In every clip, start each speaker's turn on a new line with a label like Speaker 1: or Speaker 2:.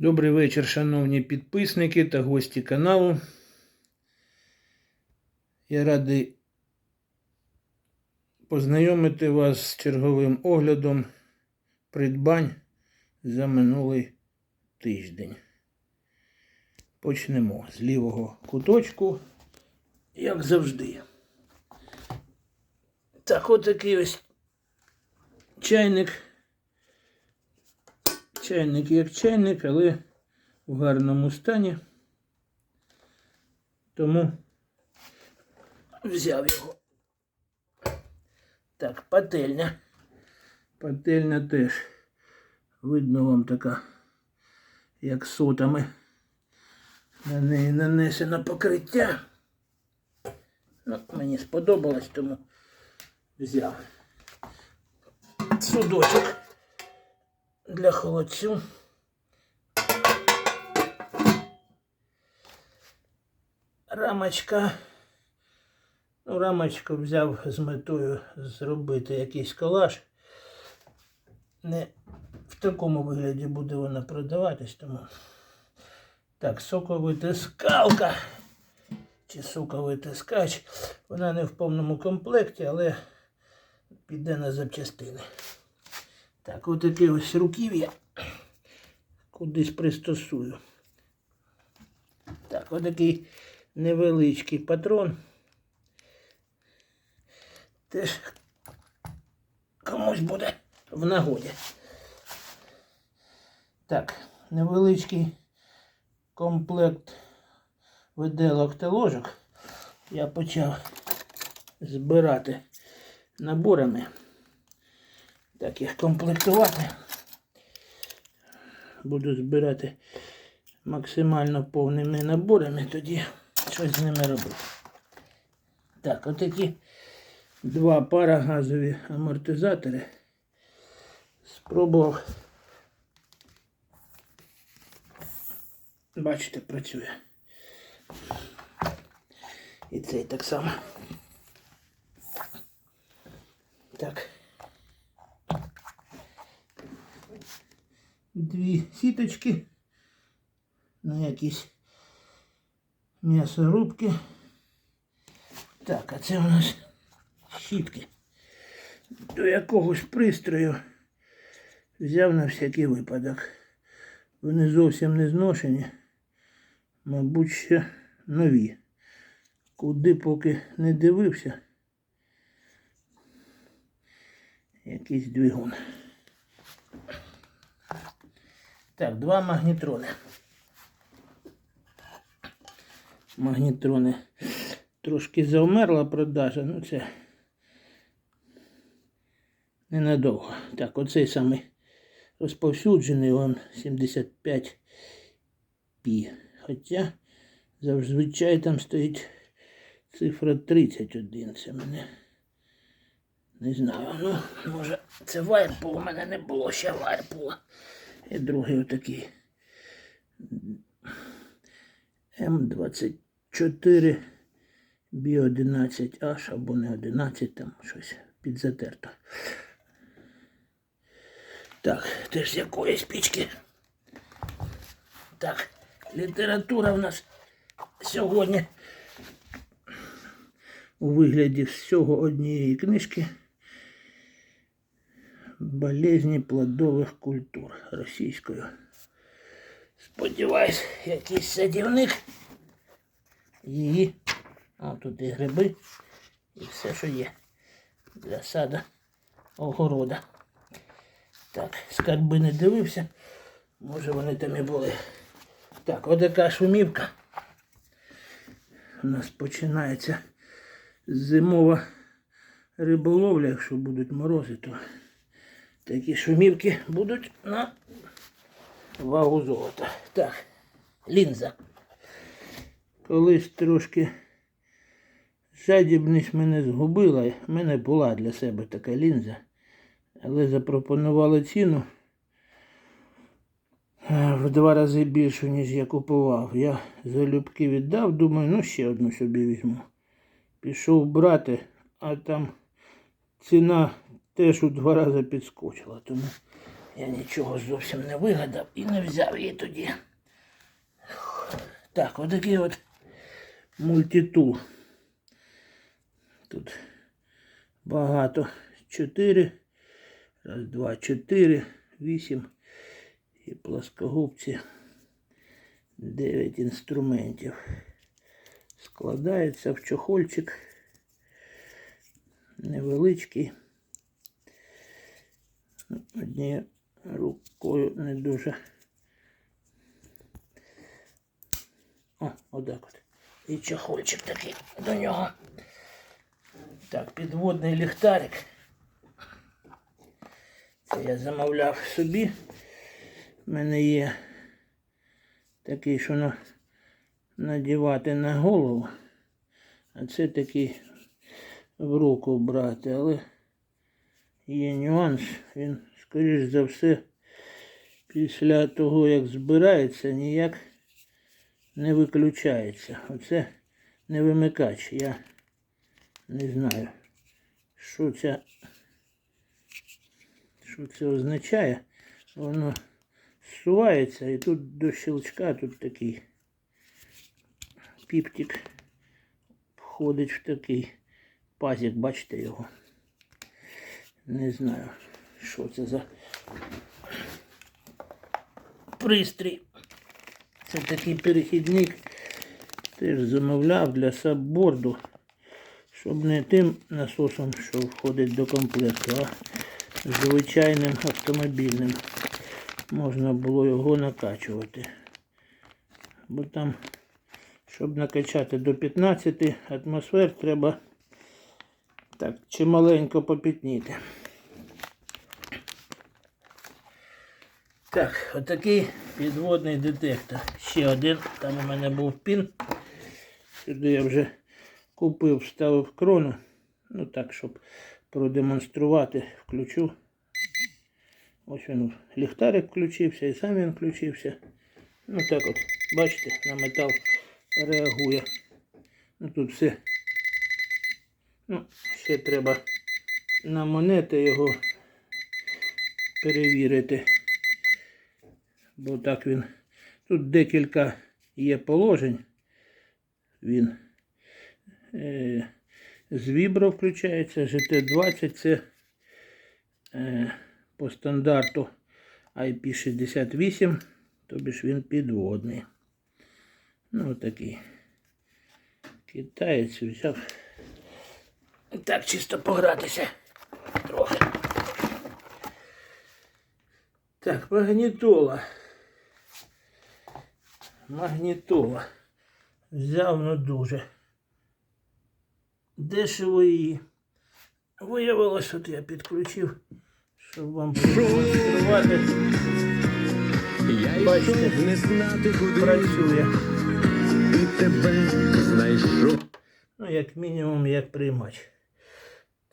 Speaker 1: Добрий вечір, шановні підписники та гості каналу. Я радий познайомити вас з черговим оглядом придбань за минулий тиждень. Почнемо з лівого куточку, як завжди. Так, отакий ось чайник. Чайник як чайник, але в гарному стані. Тому взяв його. Так, пательня. Пательня теж. Видно вам така, як сотами. На неї нанесено покриття. Ну, мені сподобалось, тому взяв. Судочок для холодцю. Рамочка. Ну, рамочку взяв з метою зробити якийсь колаж. Не в такому вигляді буде вона продаватись, тому. Так, соковитискалка. Чи соковитискач. Вона не в повному комплекті, але піде на запчастини. Так, отаке ось руків'я. Кудись пристосую. Так, отакий невеличкий патрон. Теж комусь буде в нагоді. Так, невеличкий комплект виделок та ложок. Я почав збирати наборами. Так, їх комплектувати. Буду збирати максимально повними наборами, тоді щось з ними робити. Так, отакі два пара газові амортизатори. Спробував. Бачите, працює. І цей так само. Так. Дві сіточки на якісь м'ясорубки. Так, а це у нас щітки. До якогось пристрою взяв на всякий випадок. Вони зовсім не зношені, мабуть, ще нові. Куди поки не дивився. Якийсь двигун. Так, два магнітрони. Магнітрони. Трошки завмерла продажа, ну це ненадовго. Так, оцей самий розповсюджений, он 75 пі. Хоча зазвичай там стоїть цифра 31. Це мене не знаю. Ну, може, це вайрпул, у мене не було ще вайрпула. І другий отакий М24 Бі11H або не 11, там щось підзатерто. Так, теж з якоїсь пічки. Так, література в нас сьогодні у вигляді всього однієї книжки. Болезні плодових культур російською. Сподіваюсь, якийсь садівник її. А тут і гриби, і все, що є для сада огорода. Так, скарби не дивився. Може вони там і були. Так, отака шумівка. У нас починається зимова риболовля, якщо будуть морози, то такі шумівки будуть на вагу золота. Так, лінза. Колись трошки жадібність мене згубила. У мене була для себе така лінза. Але запропонували ціну в два рази більшу, ніж я купував. Я залюбки віддав, думаю, ну ще одну собі візьму. Пішов брати, а там ціна теж у два рази підскочила. Тому Я нічого зовсім не вигадав і не взяв її тоді. Так, отакий от мультитул. Тут багато. Чотири. Раз, два, чотири, вісім. І плоскогубці. Дев'ять інструментів. Складається в чохольчик. Невеличкий. Однією рукою не дуже. О, отак от. І чохольчик такий до нього. Так, підводний ліхтарик. Це я замовляв собі. У мене є такий, що на, надівати на голову. А це такий в руку брати, але є нюанс. Він, скоріш за все, після того, як збирається, ніяк не виключається. Оце не вимикач. Я не знаю, що це, що це означає. Воно зсувається і тут до щелчка тут такий піптик входить в такий пазик, бачите його. Не знаю, що це за пристрій. Це такий перехідник. Теж замовляв для сабборду, щоб не тим насосом, що входить до комплекту, а звичайним автомобільним. Можна було його накачувати. Бо там, щоб накачати до 15 атмосфер, треба так чималенько попітніти. Так, отакий підводний детектор. Ще один. Там у мене був пін. Сюди я вже купив, вставив крону. Ну так, щоб продемонструвати, включу. Ось він ліхтарик включився і сам він включився. Ну так от, бачите, на метал реагує. Ну тут все. Ну, ще треба на монети його перевірити. Бо так він. Тут декілька є положень. Він е, з вібро включається, GT20 це е, по стандарту IP68, тобі ж він підводний. Ну такий. Китаєць взяв. Так чисто погратися трохи. Так, магнітола. Магнітола. Взяв ну дуже. Дешево її. Виявилось, от я підключив, щоб вам продемонструвати.
Speaker 2: Я
Speaker 1: Бачите,
Speaker 2: не знати куди
Speaker 1: Працює.
Speaker 2: і тебе знайшов.
Speaker 1: Ну, як мінімум, як приймач.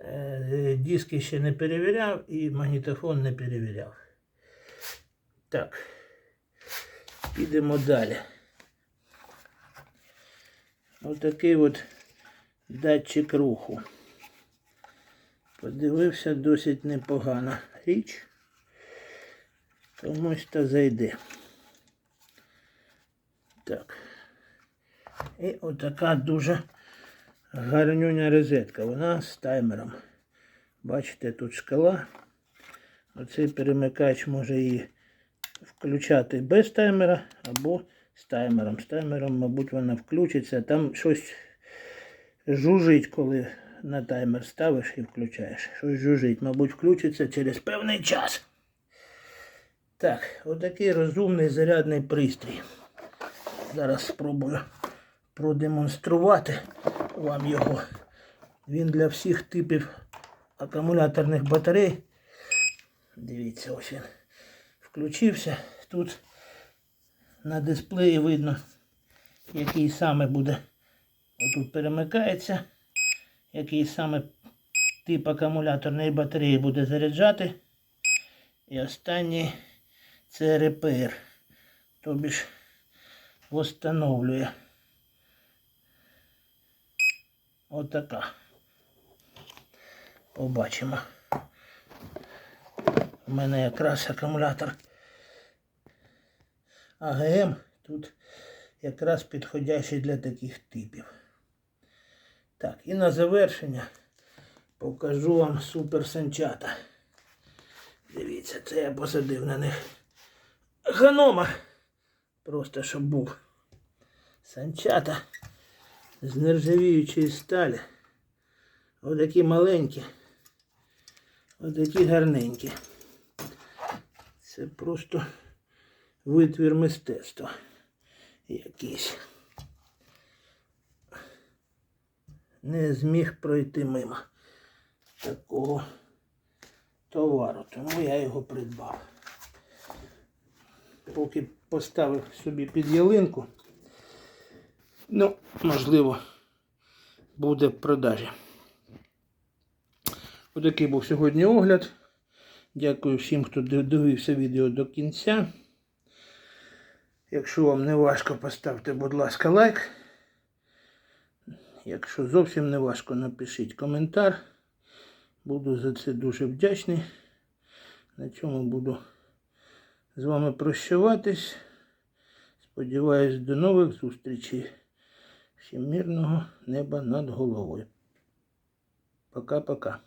Speaker 1: Е, Диски ще не перевіряв і магнітофон не перевіряв. Так. Підемо далі. Отакий от датчик руху. Подивився досить непогана річ. Комусь та зайде. Так. І отака дуже гарнюня розетка. Вона з таймером. Бачите, тут шкала. Оцей перемикач може її включати без таймера або з таймером. З таймером, мабуть, вона включиться. Там щось жужить, коли на таймер ставиш і включаєш. Щось жужить, мабуть, включиться через певний час. Так, отакий розумний зарядний пристрій. Зараз спробую продемонструвати вам його. Він для всіх типів акумуляторних батарей. Дивіться, ось він включився. Тут на дисплеї видно, який саме буде. Отут перемикається, який саме тип акумуляторної батареї буде заряджати. І останній це репер. Тобі ж встановлює. Отака. Побачимо. У мене якраз акумулятор АГМ тут якраз підходящий для таких типів. Так, і на завершення покажу вам супер санчата. Дивіться, це я посадив на них гонома. Просто щоб був. Санчата з нержавіючої сталі. Отакі маленькі. Отакі гарненькі. Це просто витвір мистецтва якийсь. Не зміг пройти мимо такого товару, тому я його придбав. Поки поставив собі під ялинку, ну, можливо, буде в продажі. Отакий був сьогодні огляд. Дякую всім, хто дивився відео до кінця. Якщо вам не важко, поставте, будь ласка, лайк. Якщо зовсім не важко, напишіть коментар. Буду за це дуже вдячний. На цьому буду з вами прощаватись. Сподіваюсь, до нових зустрічей. Всім мирного неба над головою. Пока-пока.